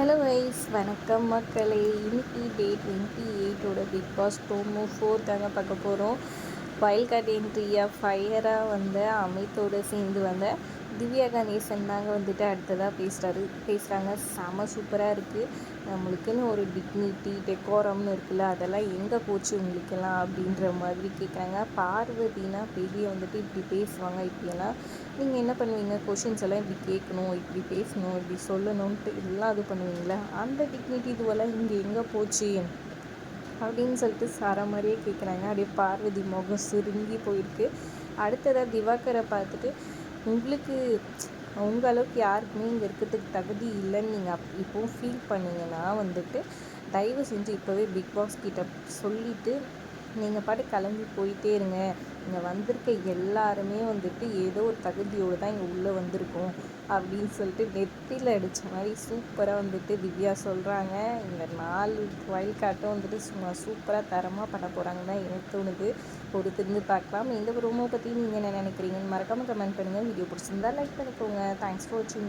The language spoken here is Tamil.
ஹலோ வைஸ் வணக்கம் மக்களே. இன்னைக்கு டே டுவெண்ட்டி எயிட்டோட பிக் பாஸ் ப்ரோமோ ஃபோர் தாங்க பார்க்க போகிறோம் வைல்ட் கார்டு என்ட்ரியாக ஃபயராக வந்த அமித்தோடு சேர்ந்து வந்த திவ்யா கணேசன் தாங்க வந்துட்டு அடுத்ததாக பேசுகிறாரு பேசுகிறாங்க செம சூப்பராக இருக்குது நம்மளுக்குன்னு ஒரு டிக்னிட்டி டெக்கோரம்னு இருக்குல்ல அதெல்லாம் எங்கே போச்சு உங்களுக்கெல்லாம்? அப்படின்ற மாதிரி கேட்குறாங்க பார்வதினா பெரிய வந்துட்டு இப்படி பேசுவாங்க இப்படியெல்லாம் நீங்கள் என்ன பண்ணுவீங்க? கொஷின்ஸ் எல்லாம் இப்படி கேட்கணும் இப்படி பேசணும் இப்படி சொல்லணும்ன்ட்டு எல்லாம் இது பண்ணுவீங்களா? அந்த டிக்னிட்டி இதுவெல்லாம் இங்கே எங்கே போச்சு? அப்படின்னு சொல்லிட்டு சாரா மாதிரியே கேட்குறாங்க அப்படியே பார்வதி முகம் சுருங்கி போயிருக்கு. அடுத்ததாக திவாகரை பார்த்துட்டு உங்களுக்கு உங்கள் அளவுக்கு யாருக்குமே இங்கே இருக்கிறதுக்கு தகுதி இல்லைன்னு நீங்கள் அப் இப்போவும் ஃபீல் பண்ணிங்கன்னா வந்துட்டு தயவு செஞ்சு இப்போவே பிக் பாஸ் கிட்ட சொல்லிவிட்டு நீங்கள் பாட்டு கிளம்பி போயிட்டே இருங்க. இங்கே வந்திருக்க எல்லாருமே வந்துட்டு ஏதோ ஒரு தகுதியோடு தான் இங்கே உள்ளே வந்திருக்கோம் அப்படின்னு சொல்லிட்டு நெத்தியில் அடித்த மாதிரி சூப்பராக வந்துட்டு திவ்யா சொல்கிறாங்க இந்த நாலு வயல் காட்டும் வந்துட்டு சும்மா சூப்பராக தரமாக பண்ண போகிறாங்க தான் எனக்கு தோணுது. பொறுத்திருந்து பார்க்கலாம். இந்த ப்ரோமோ பற்றி நீங்கள் என்ன நினைக்கிறீங்கன்னு மறக்காமல் கமெண்ட் பண்ணுங்கள் வீடியோ பிடிச்சிருந்தா லைக் பண்ணிக்கோங்க. தேங்க்ஸ் ஃபார் வாட்சிங்